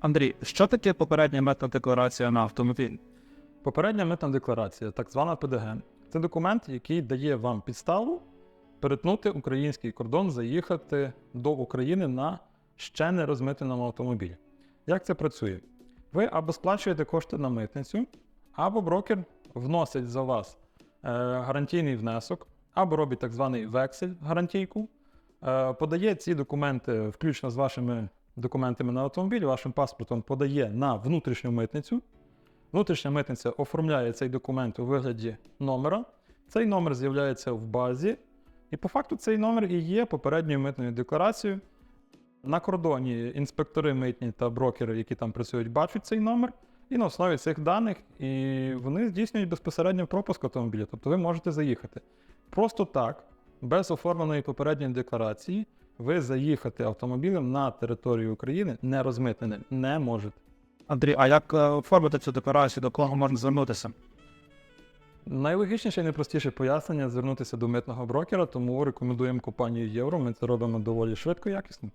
Андрій, що таке попередня митна декларація на автомобіль? Попередня митна декларація, так звана ПДГ, це документ, який дає вам підставу перетнути український кордон, заїхати до України на ще не розмитненому автомобілі. Як це працює? Ви або сплачуєте кошти на митницю, або брокер вносить за вас е, гарантійний внесок, або робить так званий вексель гарантійку, е, подає ці документи, включно з вашими документами на автомобіль, вашим паспортом, подає на внутрішню митницю. Внутрішня митниця оформляє цей документ у вигляді номера. Цей номер з'являється в базі, і по факту цей номер і є попередньою митною декларацією. На кордоні інспектори митні та брокери, які там працюють, бачать цей номер, і на основі цих даних і вони здійснюють безпосередньо пропуск автомобіля. Тобто ви можете заїхати. Просто так, без оформленої попередньої декларації, ви заїхати автомобілем на територію України не розмитненим не можете. Андрій, а як е, оформити цю декларацію, до кого можна звернутися? Найлогічніше і найпростіше пояснення звернутися до митного брокера, тому рекомендуємо компанію Євро. Ми це робимо доволі швидко якісно.